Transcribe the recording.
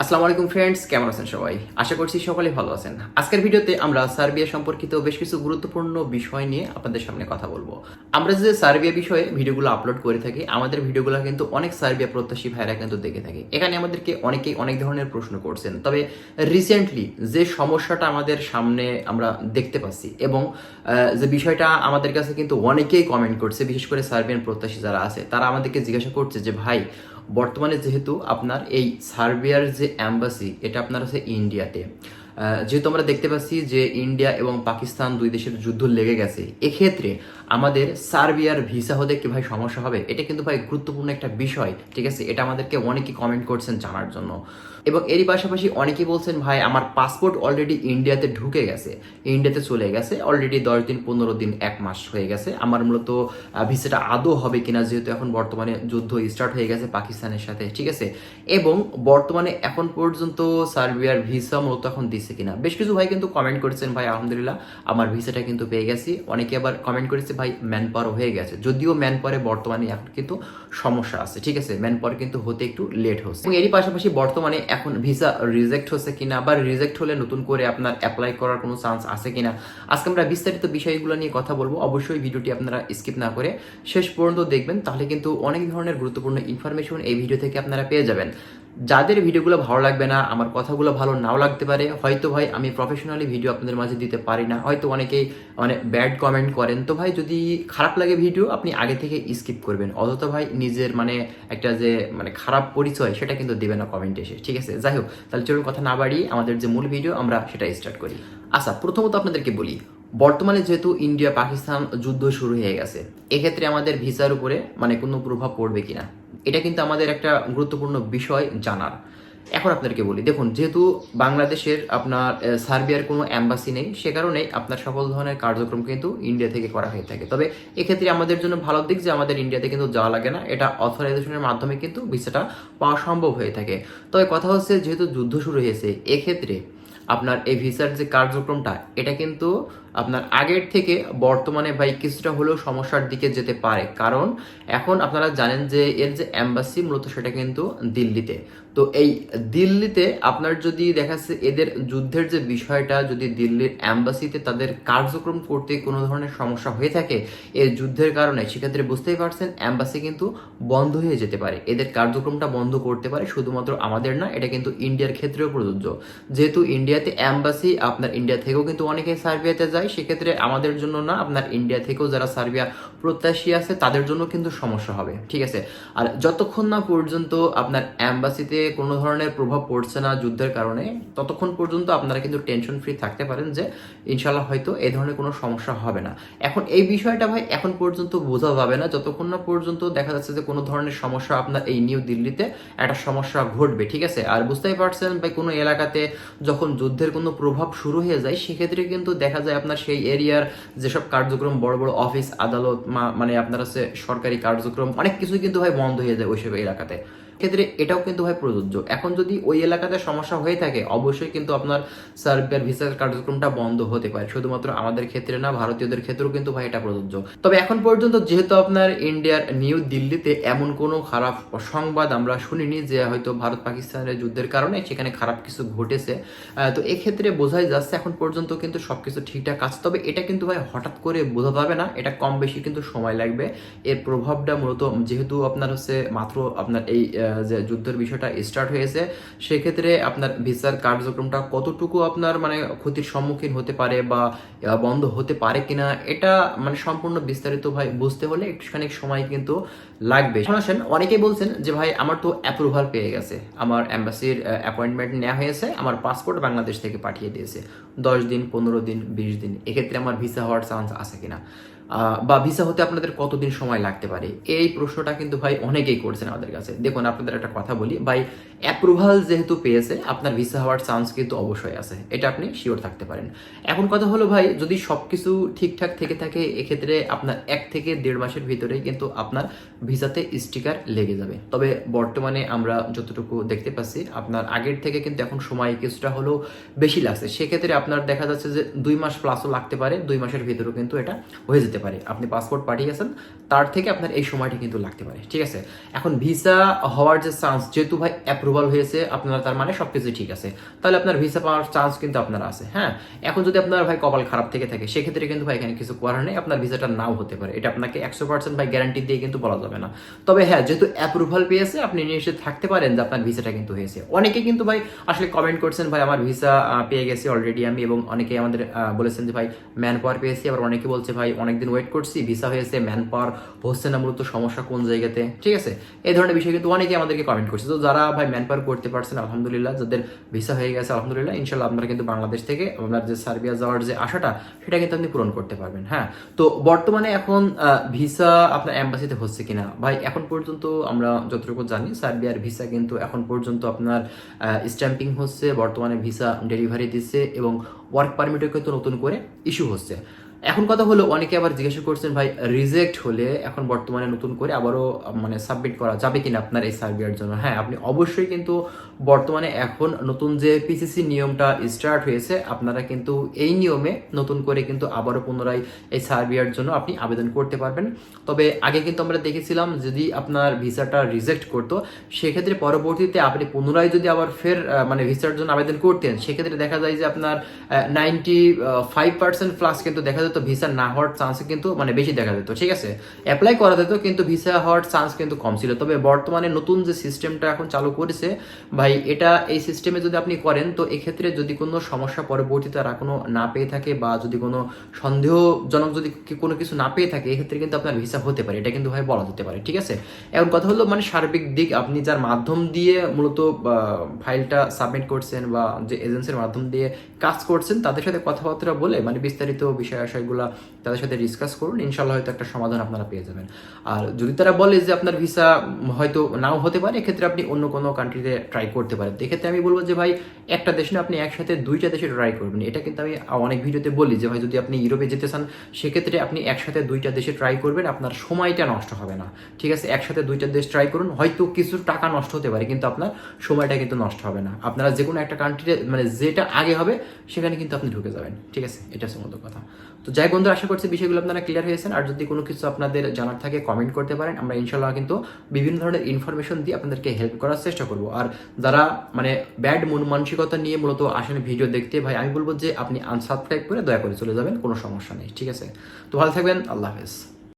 আসসালামু আলাইকুম ফ্রেন্ডস কেমন আছেন সবাই? আশা করছি সকলে ভালো আছেন। আজকের ভিডিওতে আমরা সার্বিয়া সম্পর্কিত বেশ কিছু গুরুত্বপূর্ণ বিষয় নিয়ে আপনাদের সামনে কথা বলব। আমরা যে সার্বিয়া বিষয়ে ভিডিওগুলো আপলোড করে থাকি, আমাদের ভিডিওগুলো কিন্তু অনেক সার্বিয়া প্রত্যাশী ভাইরা কিন্তু দেখে থাকে। এখানে আমাদেরকে অনেকেই অনেক ধরনের প্রশ্ন করছেন। তবে রিসেন্টলি যে সমস্যাটা আমাদের সামনে আমরা দেখতে পাচ্ছি এবং যে বিষয়টা আমাদের কাছে কিন্তু অনেকেই কমেন্ট করছে, বিশেষ করে সার্বিয়ান প্রত্যাশী যারা আছে, তারা আমাদেরকে জিজ্ঞাসা করছে যে, ভাই বর্তমানে যেহেতু আপনার এই সার্বিয়ার যে অ্যাম্বাসি এটা আপনার আছে ইন্ডিয়াতে। যেহেতু আমরা দেখতে পাচ্ছি যে ইন্ডিয়া এবং পাকিস্তান দুই দেশের যুদ্ধ লেগে গেছে, এক্ষেত্রে আমাদের সার্বিয়ার ভিসা হতে কি ভাই সমস্যা হবে? এটা কিন্তু ভাই গুরুত্বপূর্ণ একটা বিষয়, ঠিক আছে? এটা আমাদেরকে অনেকে কমেন্ট করছেন জানার জন্য। এবং এরই পাশাপাশি অনেকেই বলছেন, ভাই, আমার পাসপোর্ট অলরেডি ইন্ডিয়াতে ঢুকে গেছে। ইন্ডিয়াতে চলে গেছে। অলরেডি দশ দিন, পনেরো দিন, এক মাস হয়ে গেছে। আমার মূলত ভিসাটা আদৌ হবে কিনা, যেহেতু এখন বর্তমানে যুদ্ধ স্টার্ট হয়ে গেছে পাকিস্তানের সাথে, ঠিক আছে? এবং বর্তমানে এখন পর্যন্ত সার্বিয়ার ভিসা মূলত এখন দিচ্ছে কিনা? বেশ কিছু ভাই কিন্তু কমেন্ট করেছেন, ভাই, আলহামদুলিল্লাহ, আমার ভিসাটা কিন্তু পেয়ে গেছি। অনেকে আবার কমেন্ট করেছে ভাই ম্যান পাওয়ার হয়ে গেছে। যদিও ম্যান পাওয়ারে বর্তমানে এখন কিন্তু সমস্যা আছে, ঠিক আছে? ম্যান পাওয়ার কিন্তু হতে একটু লেট হচ্ছে। এবং এরই পাশাপাশি বর্তমানে এখন ভিসা রিজেক্ট হচ্ছে কিনা বা রিজেক্ট হলে নতুন করে আপনার অ্যাপ্লাই করার কোনো চান্স আছে কিনা, আজকে আমরা বিস্তারিত বিষয়গুলো নিয়ে কথা বলব। অবশ্যই ভিডিওটি আপনারা স্কিপ না করে শেষ পর্যন্ত দেখবেন, তাহলে কিন্তু অনেক ধরনের গুরুত্বপূর্ণ ইনফরমেশন এই ভিডিও থেকে আপনারা পেয়ে যাবেন। যাদের ভিডিওগুলো ভালো লাগবে না, আমার কথাগুলো ভালো নাও লাগতে পারে, হয়তো ভাই আমি প্রফেশনালি ভিডিও আপনাদের মাঝে দিতে পারি না, হয়তো অনেকেই মানে ব্যাড কমেন্ট করেন। তো ভাই যদি খারাপ লাগে ভিডিও আপনি আগে থেকে স্কিপ করবেন। অযথা ভাই নিজের মানে একটা যে মানে খারাপ পরিচয়, সেটা কিন্তু দেবে না কমেন্ট এসে। ঠিক আছে? যাই হোক, তাহলে চলুন কথা না বাড়িয়ে আমাদের যে মূল ভিডিও আমরা সেটা স্টার্ট করি। আচ্ছা প্রথমত আপনাদেরকে বলি, বর্তমানে যেহেতু ইন্ডিয়া পাকিস্তান যুদ্ধ শুরু হয়ে গেছে, এক্ষেত্রে আমাদের ভিসার উপরে মানে কোনো প্রভাব পড়বে কিনা? এটা কিন্তু আমাদের একটা গুরুত্বপূর্ণ বিষয় জানার। এখন আপনাদেরকে বলি, দেখুন, যেহেতু বাংলাদেশের আপনার সার্বিয়ার কোনো অ্যাম্বাসি নেই, সে কারণে আপনার সকল ধরনের কার্যক্রম কিন্তু ইন্ডিয়া থেকে করা হয়ে থাকে। তবে এক্ষেত্রে আমাদের জন্য ভালো দিক যে আমাদের ইন্ডিয়াতে কিন্তু যাওয়া লাগে না, এটা অথরাইজেশনের মাধ্যমে কিন্তু ভিসাটা পাওয়া সম্ভব হয়ে থাকে। তবে কথা হচ্ছে, যেহেতু যুদ্ধ শুরু হয়েছে, এক্ষেত্রে আপনার এই ভিসার যে কার্যক্রমটা, এটা কিন্তু আপনার আগের থেকে বর্তমানে ভাই কিছুটা হলেও সমস্যার দিকে যেতে পারে। কারণ এখন আপনারা জানেন যে এর যে অ্যাম্বাসি মূলত সেটা কিন্তু দিল্লিতে। তো এই দিল্লিতে আপনার যদি দেখা যাচ্ছে এদের যুদ্ধের যে বিষয়টা, যদি দিল্লির অ্যাম্বাসিতে তাদের কার্যক্রম করতে কোনো ধরনের সমস্যা হয়ে থাকে এর যুদ্ধের কারণে সেক্ষেত্রে বুঝতেই পারছেন অ্যাম্বাসি কিন্তু বন্ধ হয়ে যেতে পারে। এদের কার্যক্রমটা বন্ধ করতে পারে শুধুমাত্র আমাদের না, এটা কিন্তু ইন্ডিয়ার ক্ষেত্রেও প্রযোজ্য। যেহেতু ইন্ডিয়াতে অ্যাম্বাসি আপনার ইন্ডিয়া থেকেও কিন্তু অনেকে সার্বিয়াতে যায় সেক্ষেত্রে আমাদের জন্য না, আপনার ইন্ডিয়া থেকেও যারা সার্বিয়া প্রত্যাশী আছে, তাদের জন্য কিন্তু সমস্যা হবে, ঠিক আছে? আর যতক্ষণ না পর্যন্ত আপনার অ্যাম্বাসিতে কোনো ধরনের প্রভাব পড়ছে না যুদ্ধের কারণে, ততক্ষণ পর্যন্ত আপনারা কিন্তু টেনশন ফ্রি থাকতে পারেন যে ইনশাল্লাহ হয়তো এই ধরনের কোনো সমস্যা হবে না। এখন এই বিষয়টা ভাই এখন পর্যন্ত বোঝা যাবে না, যতক্ষণ না পর্যন্ত দেখা যাচ্ছে যে কোনো ধরনের সমস্যা আপনার এই নিউ দিল্লিতে একটা সমস্যা ঘটবে, ঠিক আছে? আর বুঝতেই পারছেন ভাই, কোনো এলাকাতে যখন যুদ্ধের কোনো প্রভাব শুরু হয়ে যায়, সেক্ষেত্রে কিন্তু দেখা যায় আপনার সেই এরিয়ার যেসব কার্যক্রম, বড় বড় অফিস, আদালত মানে আপনার হচ্ছে সরকারি কার্যক্রম, অনেক কিছুই কিন্তু ভাই বন্ধ হয়ে যায় ওইসব এলাকাতে। ক্ষেত্রে এটাও কিন্তু ভাই প্রযোজ্য। এখন যদি ওই এলাকাতে সমস্যা হয়ে থাকে, অবশ্যই কিন্তু আপনার সার্বিয়ার ভিসার কার্যক্রমটা বন্ধ হতে পারে। শুধুমাত্র আমাদের ক্ষেত্রে না, ভারতীয়দের ক্ষেত্রেও কিন্তু ভাই এটা প্রযোজ্য। তবে এখন পর্যন্ত যেহেতু আপনার ইন্ডিয়ার নিউ দিল্লিতে এমন কোনো খারাপ সংবাদ আমরা শুনিনি যে হয়তো ভারত পাকিস্তানের যুদ্ধের কারণে সেখানে খারাপ কিছু ঘটেছে তো এক্ষেত্রে বোঝাই যাচ্ছে এখন পর্যন্ত কিন্তু সবকিছু ঠিকঠাক আছে। তবে এটা কিন্তু ভাই হঠাৎ করে বোঝা যাবে না, এটা কম বেশি কিন্তু সময় লাগবে। এর প্রভাবটা মূলত যেহেতু আপনার হচ্ছে মাত্র আপনার এই যুদ্ধের বিষয়টা স্টার্ট হয়েছে, সেক্ষেত্রে আপনার ভিসার কার্যক্রমটা কতটুকু আপনার মানে ক্ষতির সম্মুখীন হতে পারে বা বন্ধ হতে পারে কিনা, এটা মানে সম্পূর্ণ বিস্তারিত ভাই বুঝতে হলে একটুখানি সময় কিন্তু লাগবে। আসেন, অনেকেই বলছেন যে ভাই, আমার তো অ্যাপ্রুভাল পেয়ে গেছে। আমার অ্যাম্বাসির অ্যাপয়েন্টমেন্ট নেওয়া হয়েছে, আমার পাসপোর্ট বাংলাদেশ থেকে পাঠিয়ে দিয়েছে। দশ দিন, পনেরো দিন, বিশ দিন, এক্ষেত্রে আমার ভিসা হওয়ার চান্স আছে কিনা? বা ভিসা হতে আপনাদের কতদিন সময় লাগতে পারে? এই প্রশ্নটা কিন্তু ভাই অনেকেই করছেন আমাদের কাছে। দেখুন, আপনাদের একটা কথা বলি। ভাই অ্যাপ্রুভাল যেহেতু পেয়েছে, আপনার ভিসা হওয়ার চান্স কিন্তু অবশ্যই আছে। এটা আপনি শিওর থাকতে পারেন। এখন কথা হলো ভাই, যদি সবকিছু ঠিকঠাক থেকে থাকে, এক্ষেত্রে আপনার এক থেকে দেড় মাসের ভিতরেই কিন্তু আপনার ভিসাতে স্টিকার লেগে যাবে। তবে বর্তমানে আমরা যতটুকু দেখতে পাচ্ছি, আপনার আগের থেকে কিন্তু এখন সময় কিছুটা হলেও বেশি লাগছে। সেক্ষেত্রে আপনার দেখা যাচ্ছে যে দুই মাস প্লাসও লাগতে পারে, দুই মাসের ভিতরেও কিন্তু এটা হয়ে যেতে পারে। আপনি পাসপোর্ট পাঠিয়েছেন, তার থেকে আপনার এই সময়টা কিন্তু লাগতে পারে। ঠিক আছে? এখন ভিসা হওয়ার যে চান্স যেহেতু ভাই অ্যাপ্রুভাল হয়েছে, আপনার তার মানে সবকিছু ঠিক আছে। তাহলে আপনার ভিসা পাওয়ার চান্স কিন্তু আপনার আছে হ্যাঁ? এখন যদি আপনার ভাই কপাল খারাপ থেকে থাকে, সেক্ষেত্রে কিন্তু ভাই এখানে কিছু করার নেই, আপনার ভিসাটা নাও হতে পারে। এটা আপনাকে একশো পার্সেন্ট ভাই গ্যারান্টি দিয়ে কিন্তু বলা যাবে না। তবে হ্যাঁ যেহেতু অ্যাপ্রুভাল পেয়েছে, আপনি নিশ্চিত থাকতে পারেন যে আপনার ভিসাটা কিন্তু হয়েছে। অনেকে কিন্তু ভাই আসলে কমেন্ট করছেন, ভাই, আমার ভিসা পেয়ে গেছি অলরেডি আমি, এবং অনেকে আমাদের বলেছেন যে, ভাই ম্যান পাওয়ার পেয়েছি। আবার অনেকে বলছে, ভাই অনেকদিন ওয়েট করছি ভিসা হয়েছে ম্যান পাওয়ার হচ্ছে না মূলত সমস্যা কোন জায়গাতে? ঠিক আছে? এই ধরনের বিষয় কিন্তু অনেকে আমাদেরকে কমেন্ট করছে। তো যারা ভাই ম্যান পাওয়ার করতে পারছেন, আলহামদুলিল্লাহ, যাদের ভিসা হয়ে গেছে, আলহামদুলিল্লাহ, ইনশাল্লাহ আপনারা কিন্তু বাংলাদেশ থেকে আপনার যে সার্বিয়া যাওয়ার যে আশাটা, সেটা কিন্তু আপনি পূরণ করতে পারবেন হ্যাঁ? তো বর্তমানে এখন ভিসা আপনার অ্যাম্বাসিতে হচ্ছে কিনা? ভাই, এখন পর্যন্ত আমরা যতটুকু জানি, সার্বিয়ার ভিসা কিন্তু এখন পর্যন্ত আপনার স্ট্যাম্পিং হচ্ছে, বর্তমানে ভিসা ডেলিভারি দিচ্ছে এবং ওয়ার্ক পারমিটও কিন্তু নতুন করে ইস্যু হচ্ছে। এখন কথা হলো, অনেকে আবার জিজ্ঞাসা করছেন, ভাই রিজেক্ট হলে এখন বর্তমানে নতুন করে আবারও মানে সাবমিট করা যাবে কিনা আপনার এই সার্বিয়ার জন্য? হ্যাঁ আপনি অবশ্যই কিন্তু বর্তমানে এখন নতুন যে পিসিসি নিয়মটা স্টার্ট হয়েছে, আপনারা কিন্তু এই নিয়মে নতুন করে কিন্তু আবারও পুনরায় এই সার্বিয়ার জন্য আপনি আবেদন করতে পারবেন। তবে আগে কিন্তু আমরা দেখেছিলাম, যদি আপনার ভিসাটা রিজেক্ট করতো, সেক্ষেত্রে পরবর্তীতে আপনি পুনরায় যদি আবার ফের মানে ভিসার জন্য আবেদন করতেন, সেক্ষেত্রে দেখা যায় যে আপনার নাইনটি ফাইভ পার্সেন্ট প্লাস কিন্তু দেখা যেত ভিসা না হওয়ার চান্স কিন্তু মানে বেশি দেখা যেত, ঠিক আছে? অ্যাপ্লাই করা যেত, কিন্তু ভিসা হওয়ার চান্স কিন্তু কম ছিল। তবে বর্তমানে নতুন যে সিস্টেমটা এখন চালু করেছে, ভাই, এটা এই সিস্টেমে যদি আপনি করেন, তো এক্ষেত্রে যদি কোনো সমস্যা পরবর্তীতে আর কোনো না পেয়ে থাকে বা যদি কোনো সন্দেহজনক যদি কোনো কিছু না পেয়ে থাকে, এক্ষেত্রে কিন্তু আপনার ভিসা হতে পারে। এটা কিন্তু ভাই বলা যেতে পারে, ঠিক আছে? এখন কথা হলো মানে সার্বিক দিক, আপনি যার মাধ্যম দিয়ে মূলত ফাইলটা সাবমিট করছেন বা যে এজেন্সির মাধ্যম দিয়ে কাজ করছেন, তাদের সাথে কথাবার্তা বলে মানে বিস্তারিত বিষয় আশয়গুলো তাদের সাথে ডিসকাস করুন ইনশাল্লাহ হয়তো একটা সমাধান আপনারা পেয়ে যাবেন। আর যদি তারা বলে যে আপনার ভিসা হয়তো নাও হতে পারে, এক্ষেত্রে আপনি অন্য কোনো কান্ট্রিতে ট্রাই করতে পারেন। এক্ষেত্রে আমি বলব যে ভাই, একটা দেশ না আপনি একসাথে দুইটা দেশে ট্রাই করবেন। এটা কিন্তু আমি অনেক ভিডিওতে বলি যে ভাই, যদি আপনি ইউরোপে যেতে চান, সেক্ষেত্রে আপনি একসাথে দুইটা দেশে ট্রাই করবেন, আপনার সময়টা নষ্ট হবে না। ঠিক আছে, একসাথে দুইটা দেশ ট্রাই করুন, হয়তো কিছু টাকা নষ্ট হতে পারে, কিন্তু আপনার সময়টা কিন্তু নষ্ট হবে না। আপনারা যে কোনো একটা কান্ট্রিতে মানে যেটা আগে হবে, সেখানে কিন্তু আপনি ঢুকে যাবেন। ঠিক আছে, এটা হচ্ছে কথা। তো যাই বন্ধু আশা করছি বিষয়গুলো আপনারা ক্লিয়ার হয়েছেন আর যদি কোনো কিছু আপনাদের জানার থাকে কমেন্ট করতে পারেন। আমরা ইনশাল্লাহ কিন্তু বিভিন্ন ধরনের ইনফরমেশন দিয়ে আপনাদেরকে হেল্প করার চেষ্টা করব। আর যারা মানে ব্যাড মন মানসিকতা নিয়ে মূলত আসেন ভিডিও দেখতে, ভাই, আমি বলব যে আপনি আনসাবস্ক্রাইব করে দয়া করে চলে যাবেন, কোনো সমস্যা নেই, ঠিক আছে? তো ভালো থাকবেন, আল্লাহ হাফেজ।